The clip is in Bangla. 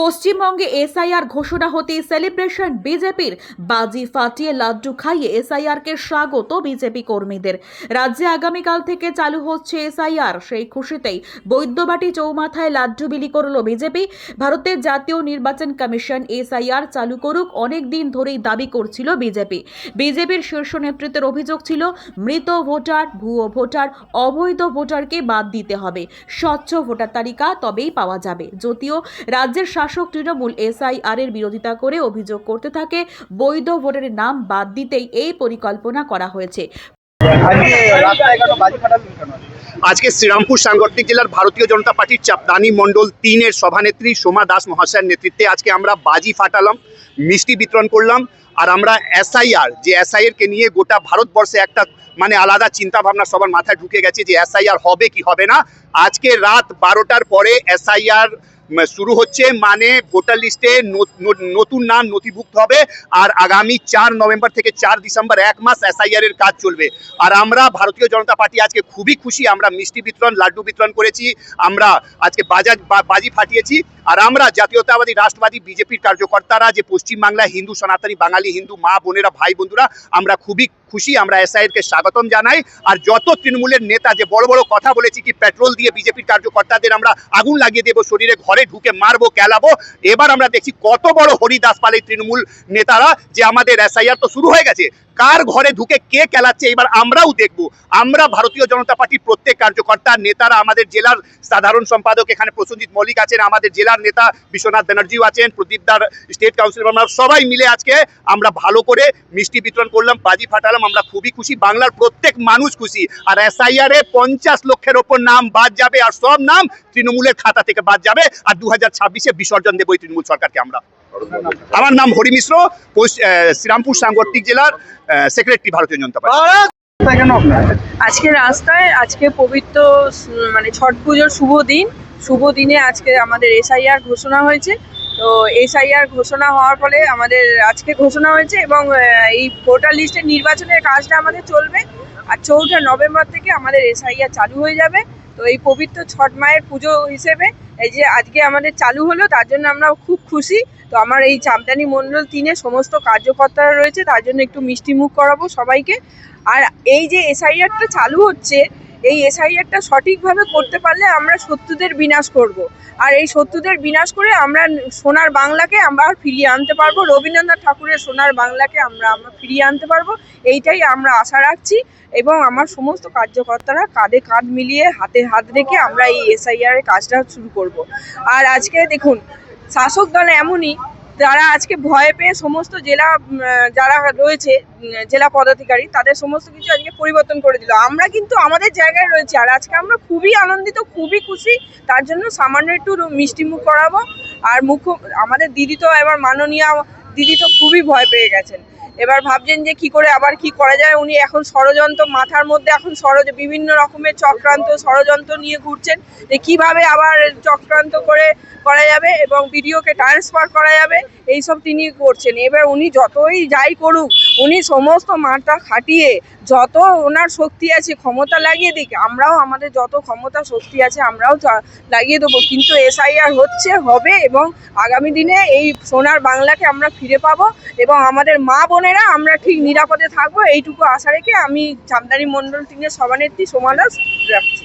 পশ্চিমবঙ্গে এসআইআর ঘোষণা হতে সেলিব্রেশন বিজেপির। বাজি ফাটিয়ে লাড্ডু খাইয়ে এসআইআরকে স্বাগত বিজেপি কর্মীদের। রাজ্যে আগামীকাল থেকে চালু হচ্ছে এসআইআর। সেই খুশিতেই বৈদ্যবাটি চৌমাথায় লাড্ডু বিলি করল বিজেপি। ভারতের জাতীয় নির্বাচন কমিশন এসআইআর চালু করুক অনেক দিন ধরেই দাবি করছিল বিজেপি। বিজেপির শীর্ষ নেতৃত্বের অভিযোগ ছিল, মৃত ভোটার, ভুয়ো ভোটার, অবৈধ ভোটারকে বাদ দিতে হবে। স্বচ্ছ ভোটার তালিকা তবেই পাওয়া যাবে। যদিও রাজ্যের শাসক তৃণমূল এসআইআর এর বিরোধিতা করে অভিযোগ করতে থাকে বৈধ ভোটারের নাম বাদ দিতেই এই পরিকল্পনা করা হয়েছে। আজকে শ্রীরামপুর সাংগঠনিক জেলার ভারতীয় জনতা পার্টির চাপদানি মণ্ডল তিনের সভানেত্রী সোমা দাস মহাশয়ের নেতৃত্বে আজকে আমরা বাজি ফাটালাম মিষ্টি বিতরণ করলাম আর আমরা এসআইআর যে এসআইআর কে নিয়ে গোটা ভারতবর্ষে একটা মানে আলাদা চিন্তা ভাবনা সবার মাথায় ঢুকে গেছে যে এসআইআর হবে কি হবে না আজকে রাত বারোটার পরে এসআইআর শুরু হচ্ছে মানে ভোটার লিস্টে নতুন নাম নথিভুক্ত হবে, আর আগামী চার নভেম্বর থেকে চার ডিসেম্বর, এক মাস এসআইআর এর কাজ চলবে। আর আমরা ভারতীয় জনতা পার্টি আজকে খুবই খুশি, আমরা মিষ্টি বিতরণ, লাড্ডু বিতরণ করেছি, আমরা আজকে বাজার বাজি ফাটিয়েছি। আর আমরা জাতীয়তাবাদী, রাষ্ট্রবাদী, বিজেপির কার্যকর্তারা, যে পশ্চিমবাংলায় হিন্দু, সনাতনী বাঙালি, হিন্দু মা বোনেরা, ভাই বন্ধুরা, আমরা খুবই খুশি, আমরা এসআইআর কে স্বাগতম জানাই। আর যত তৃণমূলের নেতা যে বড় বড় কথা বলেছি কি, পেট্রোল দিয়ে বিজেপির কার্যকর্তাদের আমরা আগুন লাগিয়ে দেবো, শরীরে ঘরে ঢুকে মারবো, কেলাবো, এবার আমরা দেখছি কত বড় হরিদাস পাল তৃণমূল নেতারা, যে আমাদের এসআইআর তো শুরু হয়ে গেছে কার ঘরে ঢুকে কে কেলাচ্ছে এবার আমরাও দেখব। আমরা ভারতীয় জনতা পার্টির প্রত্যেক কার্যকর্তা, নেতারা আমাদের জেলার সাধারণ সম্পাদক এখানে প্রসেনজিৎ মল্লিক আছেন, আমাদের জেলার নেতা বিশ্বনাথ ব্যানার্জিও আছেন প্রদীপদার স্টেট কাউন্সিলর আমরা সবাই মিলে আজকে আমরা ভালো করে মিষ্টি বিতরণ করলাম, বাজি ফাটালাম, আমরা খুবই খুশি, বাংলার প্রত্যেক মানুষ খুশি। আর এসআইআর এ পঞ্চাশ লক্ষের ওপর নাম বাদ যাবে, আর সব নাম তৃণমূলের খাতা থেকে বাদ যাবে, আর দু হাজার ছাব্বিশে বিসর্জন দেবো এই তৃণমূল সরকারকে আমরা। আমার নাম হরি মিশ্র শ্রীরামপুর সাংগঠনিক জেলার সেক্রেটারি ভারতীয় জনতা পার্টি। রাস্তায় আজকে রাস্তায় আজকে পবিত্র মানে ছট পুজোর শুভ দিন। শুভ দিনে আজকে আমাদের এসআইআর ঘোষণা হয়েছে। তো এসআইআর ঘোষণা হওয়ার ফলে আমাদের আজকে ঘোষণা হয়েছে এবং এই ভোটার লিস্টের নির্বাচনের কাজটা আমাদের চলবে। আর চৌঠা নভেম্বর থেকে আমাদের এসআইআর চালু হয়ে যাবে। তো এই পবিত্র ছট মায়ের পুজো হিসেবে এই যে আজকে আমাদের চালু হলো, তার জন্য আমরা খুব খুশি। তো আমার এই চামদানি মণ্ডল তিনে সমস্ত কার্যকর্তারা রয়েছে, তার জন্য একটু মিষ্টি মুখ করাবো সবাইকে। আর এই যে এসআইআরটা চালু হচ্ছে এই এসআইআরটা সঠিকভাবে করতে পারলে আমরা শত্রুদের বিনাশ করব। আর এই শত্রুদের বিনাশ করে আমরা সোনার বাংলাকে আমরা ফিরিয়ে আনতে পারব রবীন্দ্রনাথ ঠাকুরের সোনার বাংলাকে আমরা আমরা ফিরিয়ে আনতে পারব এইটাই আমরা আশা রাখছি এবং আমার সমস্ত কার্যকর্তারা কাঁধে কাঁধ মিলিয়ে হাতে হাত রেখে আমরা এই এসআইআর এর কাজটা শুরু করব। আর আজকে দেখুন, শাসক দল এমনই যারা আজকে ভয় পেয়ে সমস্ত জেলা যারা রয়েছে জেলা পদাধিকারী, তাদের সমস্ত কিছু আজকে পরিবর্তন করে দিল। আমরা কিন্তু আমাদের জায়গায় রয়েছে আর আজকে আমরা খুবই আনন্দিত, খুবই খুশি। তার জন্য সামান্য একটু মিষ্টি মুখ করাবো। আর মুখ্য আমাদের দিদি তো এবার মাননীয়, দিদি তো খুবই ভয় পেয়ে গেছেন। এবার ভাবছেন যে কি করে আবার কি করা যায়? উনি এখন ষড়যন্ত্র, মাথার মধ্যে এখন ষড় বিভিন্ন রকমের চক্রান্ত, ষড়যন্ত্র নিয়ে ঘুরছেন যে কীভাবে আবার চক্রান্ত করে করা যাবে এবং ভিডিওকে ট্রান্সফার করা যাবে, এইসব তিনি করছেন। এবার উনি যতই যাই করুক, উনি সমস্ত মাঠটা খাটিয়ে যত ওনার শক্তি আছে, ক্ষমতা লাগিয়ে দিক, আমরাও আমাদের যত ক্ষমতা, শক্তি আছে, আমরাও লাগিয়ে দেবো। কিন্তু এসআইআর হচ্ছে, হবে এবং আগামী দিনে এই সোনার বাংলাকে আমরা ফিরে পাবো এবং আমাদের মা বোনেরা আমরা ঠিক নিরাপদে থাকব। এইটুকু আশা রেখে আমি চামদানি মন্ডল টিমের সভানেত্রী সোমা দাস, রাখছি।